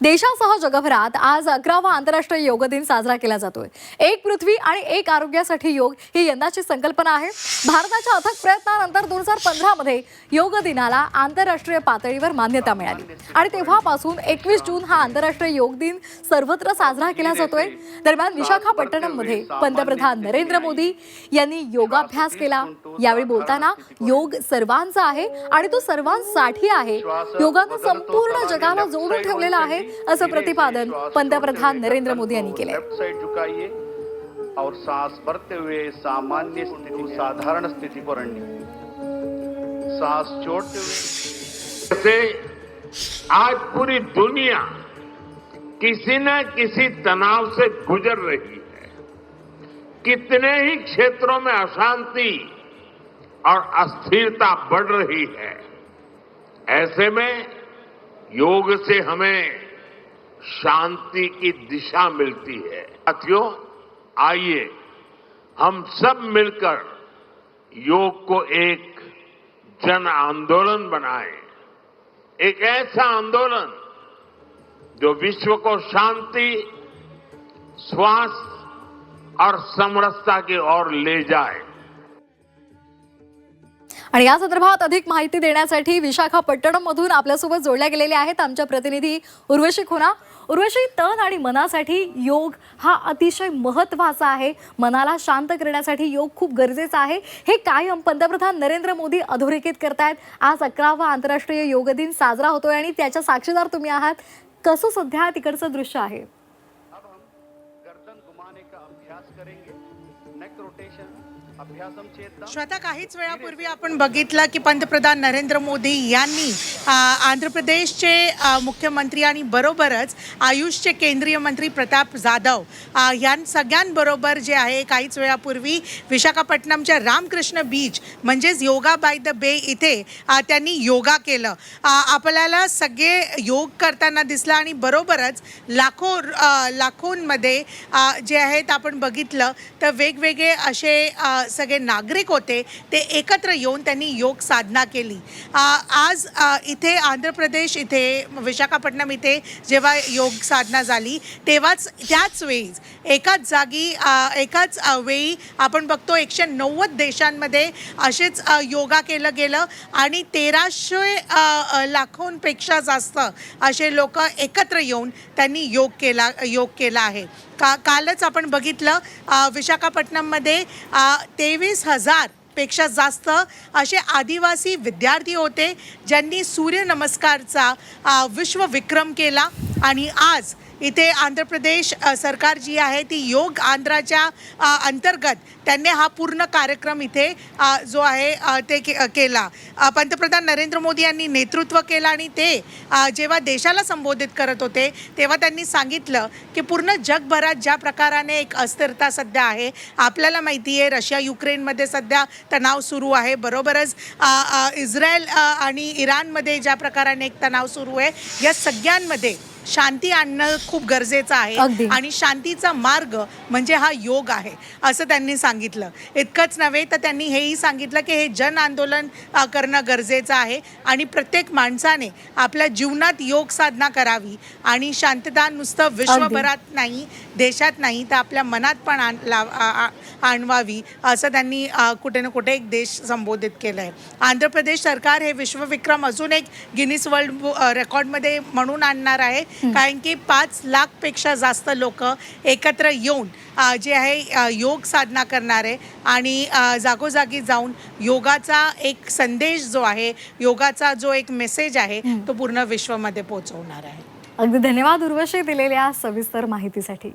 देशासह जगभरात आज अकरावा आंतरराष्ट्रीय योग दिन साजरा केला जातोय. एक पृथ्वी आणि एक आरोग्यासाठी योग ही यंदाची संकल्पना आहे. भारताच्या अथक प्रयत्नानंतर दोन हजार पंधरामध्ये योग दिनाला आंतरराष्ट्रीय पातळीवर मान्यता मिळाली. आणि तेव्हापासून एकवीस जून हा आंतरराष्ट्रीय योग दिन सर्वत्र साजरा केला जातोय. दरम्यान विशाखापट्टणममध्ये पंतप्रधान नरेंद्र मोदी यांनी योगाभ्यास केला. यावेळी बोलताना योग सर्वांचा आहे आणि तो सर्वांसाठी आहे. योगानं संपूर्ण जगाला जोडून ठेवलेला आहे. असं प्रतिपादन पंतप्रधान नरेंद्र मोदी यांनी साइड और सांस भरते हुए सामान्य स्थिति साधारण स्थिति पर आणिए सांस छोड़ते हुए से आज पूरी दुनिया किसी न किसी तनाव से गुजर रही है। कितने ही क्षेत्रों में अशांति और अस्थिरता बढ़ रही है ऐसे में योग से हमें शांति की दिशा मिलती है। साथियों, आइए हम सब मिलकर योग को एक जन आंदोलन बनाएँ। एक ऐसा आंदोलन जो विश्व को शांति, स्वास्थ्य और समरसता की ओर ले जाए। आणि या संदर्भात अधिक माहिती देण्यासाठी विशाखापट्टणम मधून आपल्यासोबत जोडल्या गेलेल्या आहेत आमच्या प्रतिनिधी उर्वशी खुना. उर्वशी तन आणि मनासाठी योग हा अतिशय महत्त्वाचा आहे. मनाला शांत करण्यासाठी योग खूप गरजेचा आहे. हे कायम पंतप्रधान नरेंद्र मोदी अधोरेखित करतायत. आज अकरावा आंतरराष्ट्रीय योग दिन साजरा होतोय आणि त्याच्या साक्षीदार तुम्ही आहात. कसं सध्या तिकडचं दृश्य आहे? श्वेता काहीच वेळापूर्वी आपण बघितलं की पंतप्रधान नरेंद्र मोदी यांनी आंध्र प्रदेशचे मुख्यमंत्री आणि बरोबरच आयुषचे केंद्रीय मंत्री प्रताप जाधव या यां सगळ्यांबरोबर जे आहे काहीच वेळापूर्वी विशाखापट्टणमच्या रामकृष्ण बीच म्हणजेच योगा बाय द बे इथे त्यांनी योगा केलं. आपल्याला सगळे योग करताना दिसलं आणि बरोबरच लाखो लाखोंमध्ये जे आहेत आपण बघितलं तर वेगवेगळे असे सगळे नागरिक होते ते एकत्र येऊन त्यांनी योग साधना केली. आज इथे आंध्र प्रदेश इथे विशाखापट्टणम इथे जेव्हा योग साधना झाली तेव्हाच त्याच वेळी एकाच जागी एकाच वेळी आपण बघतो एकशे नव्वद देशांमध्ये असेच योगा केलं गेलं आणि तेराशे लाखोंपेक्षा जास्त असे लोक एकत्र येऊन त्यांनी योग केला योग केला आहे. का कालच आपण बघितलं विशाखापट्टणममध्ये तेवीस हजारपेक्षा जास्त असे आदिवासी विद्यार्थी होते ज्यांनी सूर्यनमस्कारचा विश्वविक्रम केला. आणि आज इथे आंध्र प्रदेश सरकार जी आहे ती योग आंध्राच्या अंतर्गत त्यांनी हा पूर्ण कार्यक्रम इथे जो आहे ते के केला. पंतप्रधान नरेंद्र मोदी यांनी नेतृत्व केलं आणि ते जेव्हा देशाला संबोधित करत होते तेव्हा त्यांनी सांगितलं की पूर्ण जगभरात ज्या प्रकाराने एक अस्थिरता सध्या आहे आपल्याला माहिती आहे रशिया युक्रेनमध्ये सध्या तणाव सुरू आहे. बरोबरच इस्रायल आणि इराणमध्ये ज्या प्रकाराने एक तणाव सुरू आहे या सगळ्यांमध्ये शांती आणणं खूप गरजेचं. आहे. आणि शांतीचा मार्ग म्हणजे हा योग आहे असं त्यांनी सांगितलं. इतकंच नव्हे तर त्यांनी हेही सांगितलं की हे जन आंदोलन करणं गरजेचं आहे. आणि प्रत्येक माणसाने आपल्या जीवनात योग साधना करावी. आणि शांतता नुसतं विश्वभरात नाही देशात नाही तर आपल्या मनात पण आण आणवावी असं त्यांनी कुठे ना कुठे एक देश संबोधित केलं आहे आंध्र प्रदेश सरकार हे विश्वविक्रम अजून एक गिनीस वर्ल्ड रेकॉर्डमध्ये म्हणून आणणार आहे. कारण की पाच लाखपेक्षा जास्त लोक एकत्र येऊन जे आहे योग साधना करणार आहे आणि जागोजागी जाऊन योगाचा एक संदेश जो आहे योगाचा जो एक मेसेज आहे तो पूर्ण विश्वमध्ये पोहोचवणार आहे. अगदी धन्यवाद उर्वशी दिलेल्या सविस्तर माहितीसाठी.